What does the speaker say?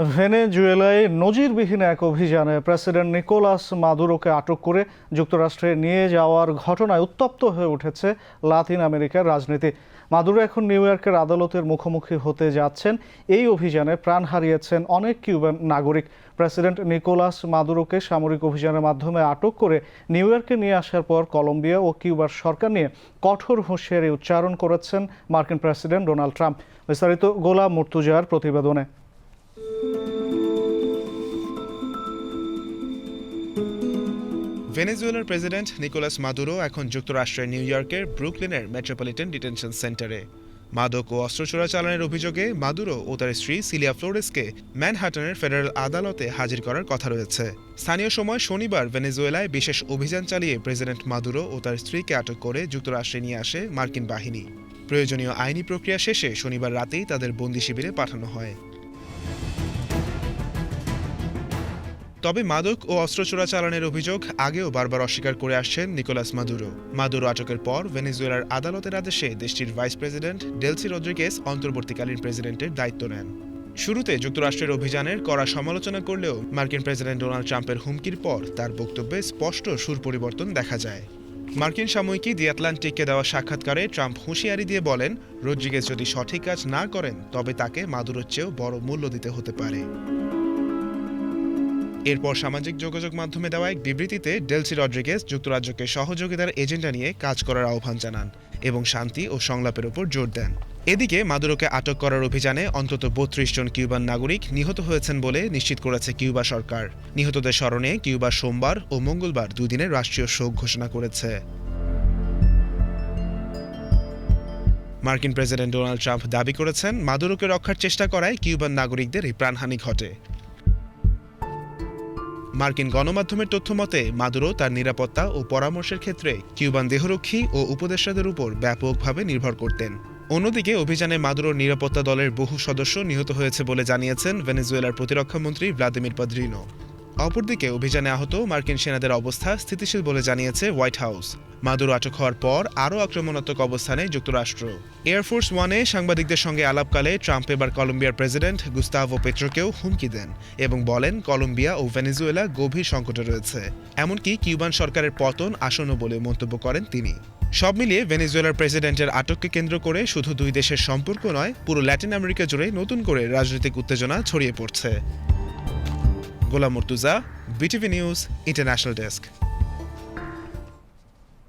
ভেনেজুয়েলায় নজিরবিহীন এক অভিযানে প্রেসিডেন্ট নিকোলাস মাদুরোকে আটক করে যুক্তরাষ্ট্রে নিয়ে যাওয়ার ঘটনায় উত্তপ্ত হয়ে উঠেছে লাতিন আমেরিকার রাজনীতি। মাদুরো এখন নিউ ইয়র্কের আদালতের মুখোমুখি হতে যাচ্ছেন। এই অভিযানে প্রাণ হারিয়েছেন অনেক কিউবান নাগরিক। প্রেসিডেন্ট নিকোলাস মাদুরোকে সামরিক অভিযানের মাধ্যমে আটক করে নিউ ইয়র্কে নিয়ে আসার পর কলম্বিয়া ও কিউবার সরকার নিয়ে কঠোর হুঁশিয়ারি উচ্চারণ করেছেন মার্কিন প্রেসিডেন্ট ডোনাল্ড ট্রাম্প। বিস্তারিত গোলাম মুর্তুজার প্রতিবেদনে। ভেনেজুয়েলার প্রেসিডেন্ট নিকোলাস মাদুরো এখন যুক্তরাষ্ট্রের নিউ ইয়র্কের ব্রুকলিনের মেট্রোপলিটন ডিটেনশন সেন্টারে। মাদক ও অস্ত্র চোরাচালানের অভিযোগে মাদুরো ও তার স্ত্রী সিলিয়া ফ্লোরেসকে ম্যানহাটনের ফেডারেল আদালতে হাজির করার কথা রয়েছে। স্থানীয় সময় শনিবার ভেনেজুয়েলায় বিশেষ অভিযান চালিয়ে প্রেসিডেন্ট মাদুরো ও তার স্ত্রীকে আটক করে যুক্তরাষ্ট্রে নিয়ে আসে মার্কিন বাহিনী। প্রয়োজনীয় আইনি প্রক্রিয়া শেষে শনিবার রাতেই তাদের বন্দি শিবিরে পাঠানো হয়। তবে মাদক ও অস্ত্র চোরাচালানের অভিযোগ আগেও বারবার অস্বীকার করে আসছেন নিকোলাস মাদুরো। মাদুরো আটকের পর ভেনেজুয়েলার আদালতের আদেশে দেশটির ভাইস প্রেসিডেন্ট ডেলসি রদ্রিগেস অন্তর্বর্তীকালীন প্রেসিডেন্টের দায়িত্ব নেন। শুরুতে যুক্তরাষ্ট্রের অভিযানের কড়া সমালোচনা করলেও মার্কিন প্রেসিডেন্ট ডোনাল্ড ট্রাম্পের হুমকির পর তার বক্তব্যে স্পষ্ট সুর পরিবর্তন দেখা যায়। মার্কিন সাময়িকী দি আটলান্টিককে দেওয়া সাক্ষাৎকারে ট্রাম্প হুঁশিয়ারি দিয়ে বলেন রদ্রিগেস যদি সঠিক কাজ না করেন, তবে তাকে মাদুরোর চেয়েও বড় মূল্য দিতে হতে পারে। এরপর সামাজিক যোগাযোগ মাধ্যমে দেওয়া এক বিবৃতিতে ডেলসি রড্রিগেজ যুক্তরাজ্যকে সহযোগিতার এজেন্ডা নিয়ে কাজ করার আহ্বান জানান এবং শান্তি ও সংলাপের উপর জোর দেন। এদিকে মাদুরোকে আটক করার অভিযানে অন্তত বত্রিশ জন কিউবান নাগরিক নিহত হয়েছেন বলে নিশ্চিত করেছে কিউবা সরকার। নিহতদের স্মরণে কিউবা সোমবার ও মঙ্গলবার দুদিনের রাষ্ট্রীয় শোক ঘোষণা করেছে। মার্কিন প্রেসিডেন্ট ডোনাল্ড ট্রাম্প দাবি করেছেন, মাদুরোকে রক্ষার চেষ্টা করায় কিউবান নাগরিকদের এই প্রাণহানি ঘটে। মার্কিন গণমাধ্যমের তথ্য মতে, মাদুরো তার নিরাপত্তা ও পরামর্শের ক্ষেত্রে কিউবান দেহরক্ষী ও উপদেষ্টাদের উপর ব্যাপকভাবে নির্ভর করতেন। অন্যদিকে, অভিযানে মাদুরোর নিরাপত্তা দলের বহু সদস্য নিহত হয়েছে বলে জানিয়েছেন ভেনেজুয়েলার প্রতিরক্ষামন্ত্রী ভ্লাদিমির পাদ্রিনো। অপরদিকে অভিযানে আহত মার্কিন সেনাদের অবস্থা স্থিতিশীল বলে জানিয়েছে হোয়াইট হাউস। মাদুরো আটক হওয়ার পর আরও আক্রমণাত্মক অবস্থানে যুক্তরাষ্ট্র। এয়ারফোর্স ওয়ানে সাংবাদিকদের সঙ্গে আলাপকালে ট্রাম্প এবার কলম্বিয়ার প্রেসিডেন্ট গুস্তাভো পেট্রোকেও হুমকি দেন এবং বলেন কলম্বিয়া ও ভেনেজুয়েলা গভীর সংকটে রয়েছে। এমনকি কিউবান সরকারের পতন আসন্ন বলে মন্তব্য করেন তিনি। সব মিলিয়ে ভেনেজুয়েলার প্রেসিডেন্টের আটককে কেন্দ্র করে শুধু দুই দেশের সম্পর্ক নয়, পুরো ল্যাটিন আমেরিকা জুড়ে নতুন করে রাজনৈতিক উত্তেজনা ছড়িয়ে পড়ছে। Golam Murtuza BTV news international desk.